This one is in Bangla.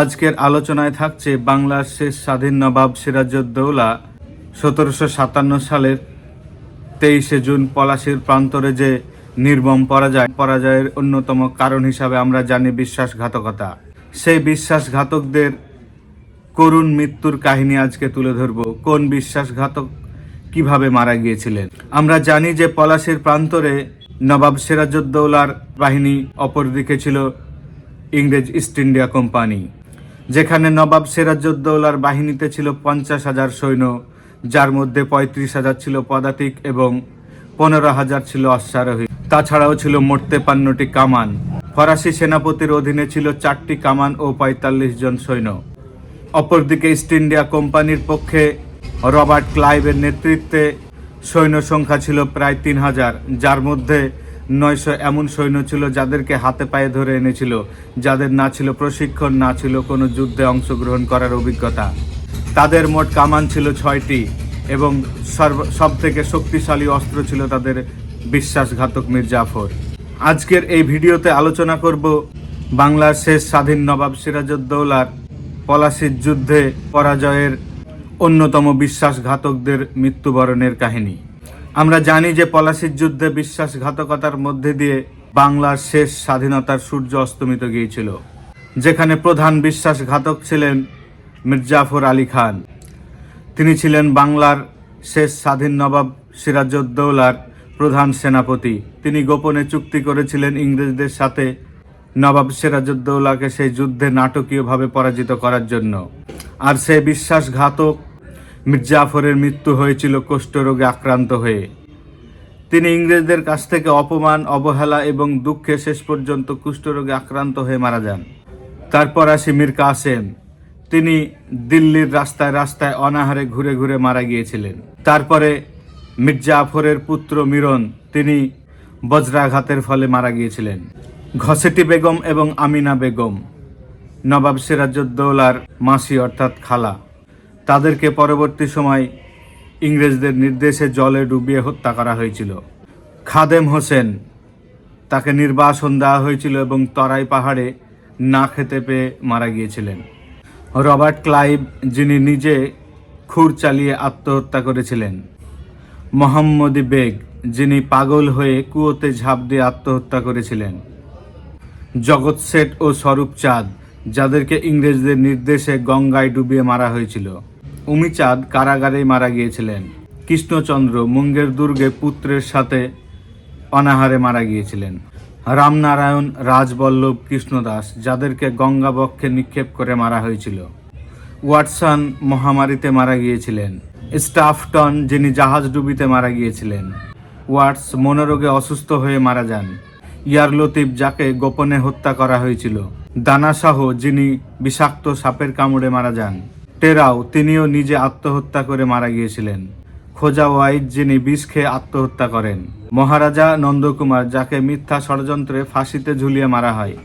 আজকের আলোচনায় থাকছে বাংলার শেষ স্বাধীন নবাব সিরাজউদ্দৌলা সতেরোশো সাতান্ন সালের তেইশে জুন পলাশির প্রান্তরে যে নির্মম পরাজয়, পরাজয়ের অন্যতম কারণ হিসাবে আমরা জানি বিশ্বাসঘাতকতা। সেই বিশ্বাসঘাতকদের করুণ মৃত্যুর কাহিনী আজকে তুলে ধরব। কোন বিশ্বাসঘাতক কীভাবে মারা গিয়েছিলেন? আমরা জানি যে পলাশির প্রান্তরে নবাব সিরাজউদ্দৌলার বাহিনী অপরদিকে ছিল ইংরেজ ইস্ট ইন্ডিয়া কোম্পানি। যেখানে নবাব সিরাজউদ্দৌলার বাহিনীতে ছিল পঞ্চাশ হাজার সৈন্য, যার মধ্যে পঁয়ত্রিশ হাজার ছিল পদাতিক এবং পনেরো হাজার ছিল অশ্বারোহী। তাছাড়াও ছিল মোট তেপান্নটি কামান। ফরাসি সেনাপতির অধীনে ছিল চারটি কামান ও পঁয়তাল্লিশ জন সৈন্য। অপরদিকে ইস্ট ইন্ডিয়া কোম্পানির পক্ষে রবার্ট ক্লাইভের নেতৃত্বে সৈন্য সংখ্যা ছিল প্রায় তিন হাজার, যার মধ্যে নয়শো এমন সৈন্য ছিল যাদেরকে হাতে পায়ে ধরে এনেছিল, যাদের না ছিল প্রশিক্ষণ, না ছিল কোনো যুদ্ধে অংশগ্রহণ করার অভিজ্ঞতা। তাদের মোট কামান ছিল ছয়টি এবং সর্ব সব থেকে শক্তিশালী অস্ত্র ছিল তাদের বিশ্বাসঘাতক মীর জাফর আজকের এই ভিডিওতে আলোচনা করব বাংলার শেষ স্বাধীন নবাব সিরাজউদ্দৌলার পলাশির যুদ্ধে পরাজয়ের অন্যতম বিশ্বাসঘাতকদের মৃত্যুবরণের কাহিনী। আমরা জানি যে পলাশির যুদ্ধে বিশ্বাসঘাতকতার মধ্যে দিয়ে বাংলার শেষ স্বাধীনতার সূর্য অস্তমিত গিয়েছিল, যেখানে প্রধান বিশ্বাসঘাতক ছিলেন মির্জাফর আলী খান। তিনি ছিলেন বাংলার শেষ স্বাধীন নবাব সিরাজউদ্দৌলার প্রধান সেনাপতি। তিনি গোপনে চুক্তি করেছিলেন ইংরেজদের সাথে নবাব সিরাজউদ্দৌলাকে সেই যুদ্ধে নাটকীয়ভাবে পরাজিত করার জন্য। আর সেই বিশ্বাসঘাতক মির্জাফরের মৃত্যু হয়েছিল কুষ্ঠরোগে আক্রান্ত হয়ে। তিনি ইংরেজদের কাছ থেকে অপমান, অবহেলা এবং দুঃখে শেষ পর্যন্ত কুষ্ঠরোগে আক্রান্ত হয়ে মারা যান। তারপর আসি মীর কাসেম তিনি দিল্লির রাস্তায় রাস্তায় অনাহারে ঘুরে ঘুরে মারা গিয়েছিলেন। তারপরে মির্জাফরের পুত্র মিরন তিনি বজ্রাঘাতের ফলে মারা গিয়েছিলেন। ঘসেটি বেগম এবং আমিনা বেগম, নবাব সিরাজউদ্দৌলার মাসি অর্থাৎ খালা। তাদেরকে পরবর্তী সময় ইংরেজদের নির্দেশে জলে ডুবিয়ে হত্যা করা হয়েছিল। খাদেম হোসেন তাকে নির্বাসন দেওয়া হয়েছিল এবং তরাই পাহাড়ে না খেতে পেয়ে মারা গিয়েছিলেন। রবার্ট ক্লাইভ, যিনি নিজে খুর চালিয়ে আত্মহত্যা করেছিলেন। মোহাম্মদী বেগ, যিনি পাগল হয়ে কুয়োতে ঝাঁপ দিয়ে আত্মহত্যা করেছিলেন। জগৎ শেঠ ও স্বরূপ চাঁদ, যাদেরকে ইংরেজদের নির্দেশে গঙ্গায় ডুবিয়ে মারা হয়েছিল। উমিচাঁদ কারাগারে মারা গিয়েছিলেন। কৃষ্ণচন্দ্র মুঙ্গের দুর্গে পুত্রের সাথে অনাহারে মারা গিয়েছিলেন। রামনারায়ণ, রাজবল্লভ, কৃষ্ণদাস যাদেরকে গঙ্গা বক্ষে নিক্ষেপ করে মারা হয়েছিল। ওয়াটসন মহামারীতে মারা গিয়েছিলেন। স্টাফটন, যিনি জাহাজ ডুবিতে মারা গিয়েছিলেন। ওয়াটস মনোরোগে অসুস্থ হয়ে মারা যান। ইয়ার লতিফ যাকে গোপনে হত্যা করা হয়েছিল। দানাসাহ যিনি বিষাক্ত সাপের কামড়ে মারা যান। টেরাও তিনিও নিজে আত্মহত্যা করে মারা গিয়েছিলেন। খোজা ওয়াইদ যিনি বিষ খেয়ে আত্মহত্যা করেন। মহারাজা নন্দকুমার, যাকে মিথ্যা ষড়যন্ত্রে ফাঁসিতে ঝুলিয়ে মারা হয়।